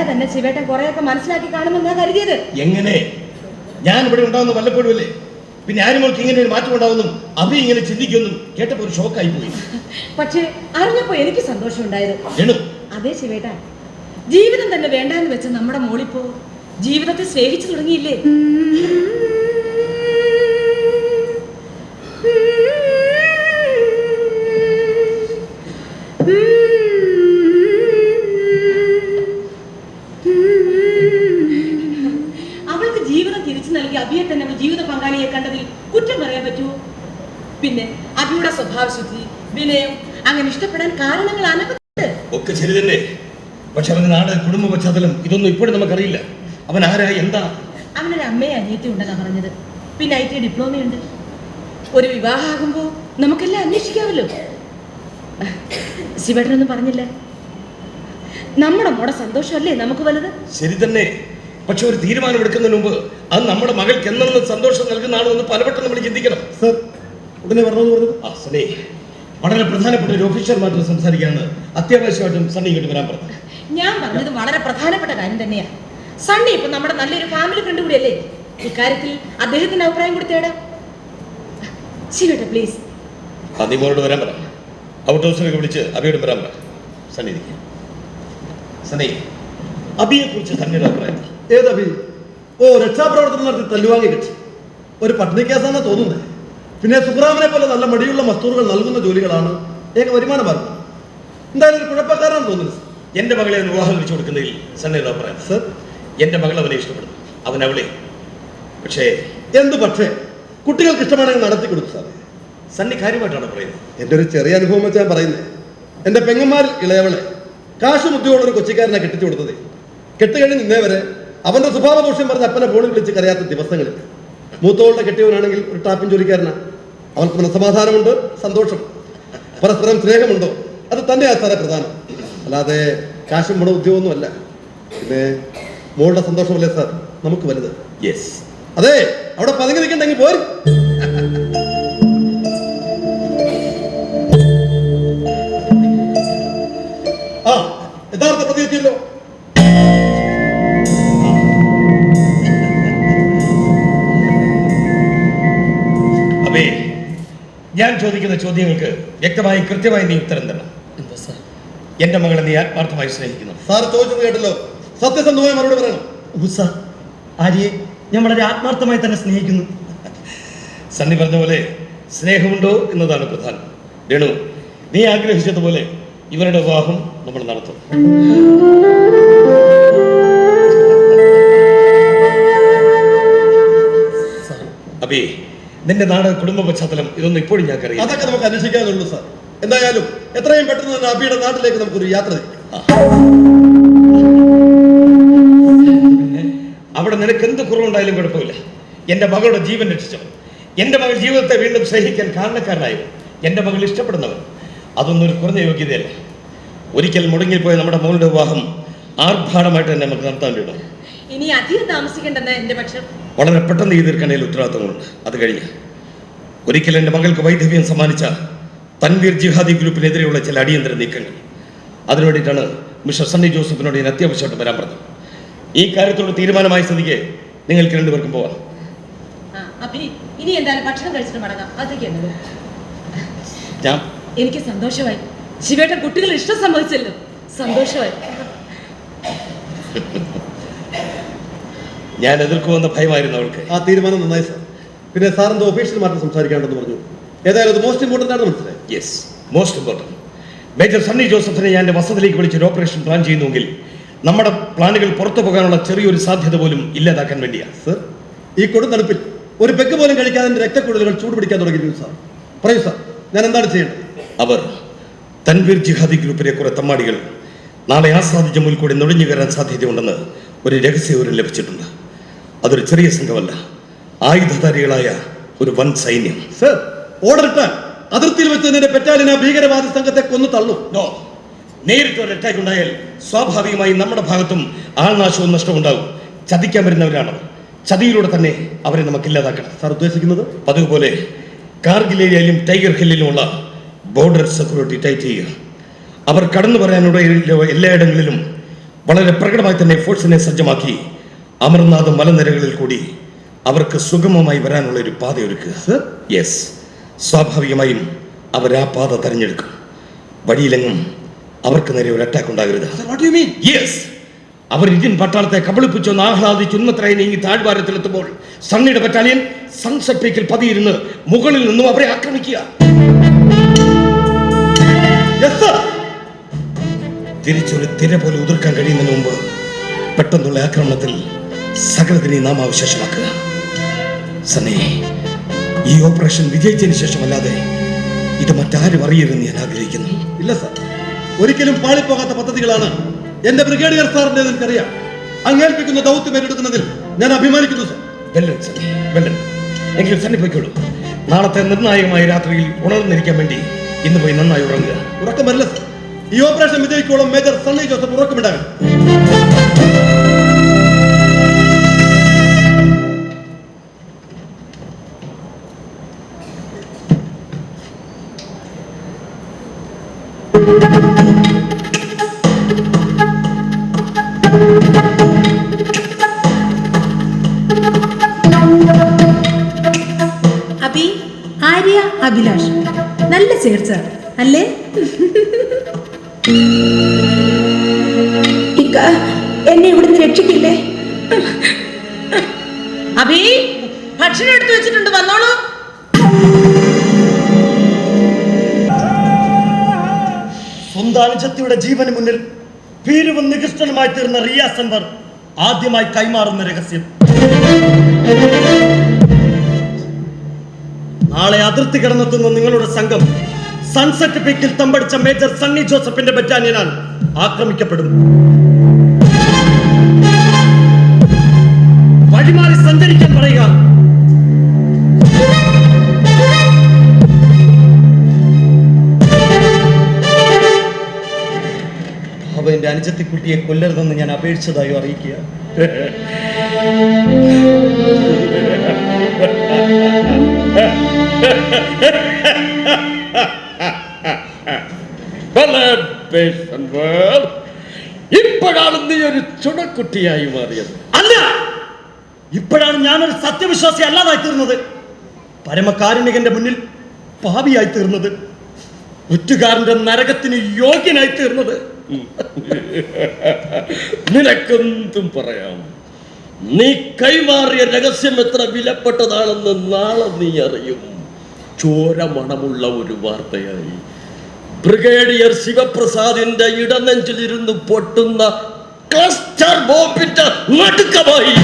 പറയാതെ തന്നെ ശിവേട്ടൻ കുറെയൊക്കെ മനസ്സിലാക്കി കാണുമെന്നാ കരുതിയത്. എങ്ങനെ? ഞാൻ ഇവിടെ ഉണ്ടാവുന്ന വല്ലപ്പോഴും അല്ലേ? പിന്നെ ആരുമോൾക്ക് ഇങ്ങനെ ഒരു മാറ്റം ഉണ്ടാവുന്നു? അഭി ഇങ്ങനെ ചിന്തിക്കൊന്നും കേട്ടപ്പോ ഒരു ഷോക്കായി പോയി. പക്ഷേ അറിഞ്ഞപ്പോ എനിക്ക് സന്തോഷം ഉണ്ടായത്. അതെ ശിവേട്ട. ജീവിതം തന്നെ വേണ്ടാന്ന് വെച്ച നമ്മുടെ മോളിപ്പോ ജീവിതത്തെ സ്നേഹിച്ചു തുടങ്ങിയില്ലേ? പറ്റുമോ പിന്നെ അഭിയുടെ സ്വഭാവശുദ്ധി വിനയം അങ്ങനെ ഇഷ്ടപ്പെടാൻ കാരണങ്ങൾ അനവധിയുണ്ട് ഒക്കെ ശരി തന്നെ. പക്ഷെ അവന്റെ നാട് കുടുംബ പശ്ചാത്തലം ഇതൊന്നും ഇപ്പോഴും നമുക്കറിയില്ല. അവൻ ആരാ എന്താ? അവനൊരു അമ്മയെ അനിയത്തി ഉണ്ടെന്നാ പറഞ്ഞത്. പിന്നെ ഐ ടി ഡിപ്ലോമയുണ്ട്. ഒരു വിവാഹമാകുമ്പോ നമുക്കെല്ലാം അന്വേഷിക്കാമല്ലോ. ശിവടനൊന്നും പറഞ്ഞില്ല? നമ്മുടെ മോടെ സന്തോഷമല്ലേ നമുക്ക് വലുത്? ശരി തന്നെ. പക്ഷെ ഒരു തീരുമാനം എടുക്കുന്നതിന് മുമ്പ് അത് നമ്മുടെ മകൾക്ക് എന്നെന്ന് സന്തോഷം നൽകുന്ന എന്ന് പലവട്ടം നമ്മൾ ചിന്തിക്കണം. സർ ഉടനെ പറഞ്ഞു. പറഞ്ഞത് ആ വളരെ പ്രധാനപ്പെട്ട ഒരു ഓഫീസർമായിട്ട് സംസാരിക്കാണ് അത്യാവശ്യമായിട്ടും സണ്ണി ഇങ്ങോട്ട് വരാൻ പറഞ്ഞു. ഞാൻ പറഞ്ഞത് വളരെ പ്രധാനപ്പെട്ട കാര്യം തന്നെയാണ് സണ്ണി ഇപ്പൊ നമ്മുടെ നല്ലൊരു ഫാമിലി ഫ്രണ്ട് കൂടിയല്ലേ? ഇക്കാര്യത്തിൽ അദ്ദേഹത്തിന്റെ അഭിപ്രായം കൂടി തേടാം. പ്ലീസ് ആ വരാൻ പറ. ഔട്ട് ഹൗസിലേക്ക് വിളിച്ച് അബിയോട് വരാൻ പറ. സണ്ണി സണ്ണി അബിയെ കുറിച്ച് സണ്ണിയുടെ അഭിപ്രായം? ഏതഭി ഓ രക്ഷാപ്രവർത്തനം നടത്തി തല്ലുവാങ്ങി കക്ഷി ഒരു പട്ടിണി കേസാണെന്ന് തോന്നുന്നത് പിന്നെ സുബ്രാമനെ പോലെ നല്ല മടിയുള്ള മസ്തൂറുകൾ നൽകുന്ന ജോലികളാണ് ഏക വരുമാന മാർഗം. എന്തായാലും ഒരു കുഴപ്പക്കാരാണ് തോന്നുന്നത് എന്റെ മകളെ അവന് വിവാഹം കഴിച്ചു കൊടുക്കുന്നതിൽ സണ്ണിയുടെ അഭിപ്രായം. സർ? എന്റെ മകൾ അവനെ ഇഷ്ടപ്പെടുന്നു. അവൻ അവളെ. പക്ഷേ എന്ത് പക്ഷേ? കുട്ടികൾക്ക് ഇഷ്ടമാണെങ്കിൽ നടത്തി കൊടുത്തു സാറേ സണ്ണി കാര്യമായിട്ടാണ് പറയുന്നത്? എന്റെ ഒരു ചെറിയ അനുഭവം വെച്ചാൽ പറയുന്നത് എന്റെ പെങ്ങന്മാരിൽ ഇളയവളെ ഒരു കൊച്ചിക്കാരനെ കെട്ടിച്ചു കൊടുത്തത്. കെട്ടുകഴിഞ്ഞ് നിന്നേ വരെ അവന്റെ സ്വഭാവ ദോഷം പറഞ്ഞ് അപ്പനെ ഫോണിൽ വിളിച്ച് കരയാത്ത ദിവസങ്ങളിൽ. മൂത്തോളുടെ കെട്ടിയവനാണെങ്കിൽ ഒരു ടാപ്പിൻ ചോദിക്കാരനാ അവർക്ക് മനസമാധാനമുണ്ട് സന്തോഷം. പരസ്പരം സ്നേഹമുണ്ടോ? അത് തന്നെയാ സാറേ പ്രധാനം. അല്ലാതെ കാശും പണ ഉദ്യോഗമൊന്നുമല്ല. പിന്നെ മോളുടെ സന്തോഷമല്ലേ സാർ? നമുക്ക് വലുത്. യെസ് അതെ അവിടെ പതുങ്ങി നിൽക്കണ്ടെങ്കിൽ പോരും. ഞാൻ ചോദിക്കുന്ന ചോദ്യങ്ങൾക്ക് വ്യക്തമായി കൃത്യമായി നീ ഉത്തരം തരണം. എന്താ സാർ? എന്റെ മകളെ നീ ആത്മാർത്ഥമായി സ്നേഹിക്കുന്നു. സാർ ചോദിച്ചത് കേട്ടല്ലോ. സത്യസന്ധമായ മറുപടി പറയണം. ആര്യെ ആര്യയെ ഞാൻ വളരെ ആത്മാർത്ഥമായി തന്നെ സ്നേഹിക്കുന്നു. സണ്ണി പറഞ്ഞ പോലെ സ്നേഹമുണ്ടോ എന്നതാണ് പ്രധാനം. രേണു നീ ആഗ്രഹിച്ചതുപോലെ ഇവരുടെ വിവാഹം നമ്മൾ നടത്തും. സാർ അബേ നിന്റെ നാട് കുടുംബ പശ്ചാത്തലം ഇതൊന്നും ഇപ്പോഴും ഞാൻ അറിയാം അതൊക്കെ നമുക്ക് അന്വേഷിക്കാനുള്ളൂ സാർ. എന്തായാലും എത്രയും പെട്ടെന്ന് തന്നെ അബിയുടെ നാട്ടിലേക്ക് നമുക്കൊരു യാത്ര അവിടെ നിനക്ക് എന്ത് കുറവുണ്ടായാലും കുഴപ്പമില്ല. എന്റെ മകളുടെ ജീവൻ രക്ഷിച്ചവൻ എന്റെ മകൾ ജീവിതത്തെ വീണ്ടും സ്നേഹിക്കാൻ കാരണക്കാരനായവൻ എന്റെ മകൾ ഇഷ്ടപ്പെടുന്നവൻ. അതൊന്നും ഒരു കുറഞ്ഞ യോഗ്യതയല്ല. ഒരിക്കൽ മുടങ്ങിപ്പോയ നമ്മുടെ മകളുടെ വിവാഹം ആർഭാടമായിട്ട് തന്നെ നമുക്ക് നടത്താൻ വേണം ഇനി അധികം താമസിക്കേണ്ടെന്ന് എന്റെ പക്ഷം. വളരെ പെട്ടെന്ന് ഈ തീർക്കണയിൽ ഉത്തരവാദിത്തങ്ങളുണ്ട് അത് കഴിഞ്ഞ് ഒരിക്കൽ എന്റെ മകൾക്ക് വൈദവ്യം സമ്മാനിച്ച തൻവീർ ജിഹാദി ഗ്രൂപ്പിനെതിരെയുള്ള ചില അടിയന്തര നീക്കങ്ങൾ. അതിനുവേണ്ടിയിട്ടാണ് മിസ്റ്റർ സണ്ണി ജോസഫിനോട് ഞാൻ അത്യാവശ്യമായിട്ട് വരാൻ പറഞ്ഞത്. ഈ കാര്യത്തോട് തീരുമാനമായ സ്ഥിതിക്ക് നിങ്ങൾക്ക് രണ്ടുപേർക്കും പോവാം. ഇനി എന്തായാലും ഭക്ഷണം കഴിച്ചിട്ട് മടങ്ങാം. അതൊക്കെ ഞാൻ എനിക്ക് സന്തോഷമായി. ശിവേട്ടൻ കുട്ടികൾ ഇഷ്ടം സമ്മതിച്ചല്ലോ. സന്തോഷമായി. ഞാൻ എതിർക്കുമെന്ന ഭയമായിരുന്നു അവൾക്ക്. ആ തീരുമാനം നന്നായി സാർ പിന്നെ സാറിന്റെ ഒഫീഷ്യൽ മാറ്റം സംസാരിക്കാണ്ടെന്ന് പറഞ്ഞു. ഏതായാലും അത് മോസ്റ്റ് ഇമ്പോർട്ടന്റ് ആണ് മനസ്സിലായി. Yes most important major Sunny ജോസഫിനെ ഞാൻ എന്റെ വസതിയിലേക്ക് വിളിച്ച് ഒരു ഓപ്പറേഷൻ പ്ലാൻ ചെയ്യുന്നുവെങ്കിൽ നമ്മുടെ പ്ലാനുകൾ പുറത്തു പോകാനുള്ള ചെറിയൊരു സാധ്യത പോലും ഇല്ലാതാക്കാൻ വേണ്ടിയാണ് സർ ഈ കൊടുത്തടുപ്പിൽ ഒരു പെഗ് പോലും കഴിക്കാതെ എന്റെ രക്തക്കുഴലുകൾ ചൂട് പിടിക്കാൻ തുടങ്ങിയിരുന്നു സാർ പറയൂ സാർ ഞാൻ എന്താണ് ചെയ്യേണ്ടത്? അവർ തൻവീർ ജിഹാദി ഗ്രൂപ്പിലെ കുറെ തമ്മാടികൾ നാളെ ആസാദ് ജമ്മുവിൽ കൂടി നുഴഞ്ഞു കയറാൻ സാധ്യതയുണ്ടെന്ന് ഒരു രഹസ്യവരും ലഭിച്ചിട്ടുണ്ട്. അതൊരു ചെറിയ സംഘമല്ല. ആയുധധാരികളായ ഒരു വൻ സൈന്യം. സർ ഓർഡർ ഇട്ടാൽ അതിർത്തിയിൽ വെച്ച് നിന്റെ പെറ്റാലിന ഭീകരവാദ സംഘത്തെ കൊന്നു തള്ളു. നോ നേരിട്ട് ഒരു അറ്റാക്ക് ഉണ്ടായാൽ സ്വാഭാവികമായി നമ്മുടെ ഭാഗത്തും ആൾനാശവും നഷ്ടവും ഉണ്ടാകും ചതിക്കാൻ വരുന്നവരാണ് ചതിയിലൂടെ തന്നെ അവരെ നമുക്ക് ഇല്ലാതാക്കണം. സാർ ഉദ്ദേശിക്കുന്നത്? പതിവ് പോലെ കാർഗിൽ ഏരിയയിലും ടൈഗർ ഹില്ലിലുമുള്ള ബോർഡർ സെക്യൂരിറ്റി ടൈറ്റ് ചെയ്യുക. അവർ കടന്നു പറയാനുള്ള എല്ലായിടങ്ങളിലും വളരെ പ്രകടമായി തന്നെ ഫോഴ്സിനെ സജ്ജമാക്കി അമർനാഥ് മലനിരകളിൽ കൂടി അവർക്ക് സുഗമമായി വരാനുള്ള ഒരു പാത ഒരുക്കുക. യെസ് സ്വാഭാവികമായും അവർ ആ പാത തെരഞ്ഞെടുക്കും. വഴിയിലെങ്ങും അവർക്ക് നേരെ ഒരു അറ്റാക്ക് ഉണ്ടാകരുത്. യെസ് അവർ ഇന്ത്യൻ പട്ടാളത്തെ കബളിപ്പിച്ചൊന്ന് ആഹ്ലാദിച്ച് ഉന്മത്തരായി നീങ്ങി താഴ്വാരത്തിലെത്തുമ്പോൾ സണ്ണിയുടെ ബറ്റാലിയൻ സൺസെറ്റ് പീക്കിൽ പതിയിരുന്ന് മുകളിൽ നിന്നും അവരെ ആക്രമിക്കുക. തിരിച്ചൊരു തിര പോലെ ഉതിർക്കാൻ കഴിയുന്നതിന് മുമ്പ് പെട്ടെന്നുള്ള ആക്രമണത്തിൽ സകലത്തിനെയും നാം അവശേഷമാക്കുക. സണ്ണി ഈ ഓപ്പറേഷൻ വിജയിച്ചതിന് ശേഷമല്ലാതെ ഇത് മറ്റാരും അറിയരുതെന്ന് ഞാൻ ആഗ്രഹിക്കുന്നു. ഇല്ല സാർ. ഒരിക്കലും പാളിപ്പോകാത്ത പദ്ധതികളാണ് എന്റെ ബ്രിഗേഡിയർ സാറിന്റെ എനിക്കറിയാം അങ്ങേൽപ്പിക്കുന്ന ദൗത്യം ഏറ്റെടുക്കുന്നതിൽ ഞാൻ അഭിമാനിക്കുന്നു സർ. വെല്ലൻ സർ വെല്ലൻ എങ്കിലും സണ്ണി പോയിക്കോളൂ. നാളത്തെ നിർണായകമായ രാത്രിയിൽ ഉണർന്നിരിക്കാൻ വേണ്ടി ഇന്ന് പോയി നന്നായി ഉറങ്ങുക. ഉറക്കം വരില്ല സർ. ഈ ഓപ്പറേഷൻ വിജയിക്കോളം മേജർ സണ്ണി ജോസഫ് ഉറക്കമിണ്ടാകും അബി ആര്യ അഭിലാഷ്. നല്ല ചേർച്ച അല്ലേ? എന്നെ ഇവിടുന്ന് രക്ഷിക്കില്ലേ? അഭി ഭക്ഷണം എടുത്തു വെച്ചിട്ടുണ്ട് വന്നോളൂ. അനുജത്തിയുടെ ജീവന് മുന്നിൽ ഭീരുവും നികൃഷ്ടനുമായി തീർന്ന റിയാസ് അൻവർ ആദ്യമായി കൈമാറുന്ന രഹസ്യം. നാളെ അതിർത്തി കടന്നെത്തുന്ന നിങ്ങളുടെ സംഘം സൺസെറ്റ് പീക്കിൽ തമ്പടിച്ച മേജർ സണ്ണി ജോസഫിന്റെ ബറ്റാലിയനാൽ ആക്രമിക്കപ്പെടും വഴിമാറി സഞ്ചരിക്കാൻ പറയുക. അനുജത്തിക്കുട്ടിയെ കൊല്ലരുതെന്ന് ഞാൻ അപേക്ഷിച്ചതായും അറിയിക്കുക. ഇപ്പോഴാണ് നീ ഒരു ചുണക്കുട്ടിയായി മാറിയത്. അല്ല ഇപ്പോഴാണ് ഞാനൊരു സത്യവിശ്വാസി അല്ലാതായി തീർന്നത് പരമകാരുണികന്റെ മുന്നിൽ പാപിയായി തീർന്നത് ഒറ്റുകാരന്റെ നരകത്തിന് യോഗ്യനായി തീർന്നത് നിനക്കെന്തും പറയാം. നീ കൈമാറിയ രഹസ്യം എത്ര വിലപ്പെട്ടതാണെന്ന് നാളെ നീ അറിയും. ചോര മണമുള്ള ഒരു വാർത്തയായി. ബ്രിഗേഡിയർ ശിവപ്രസാദിന്റെ ഇടനെഞ്ചിലിരുന്ന് പൊട്ടുന്ന ക്ലസ്റ്റർ ബോംബിന്റെ നടുക്കമായി.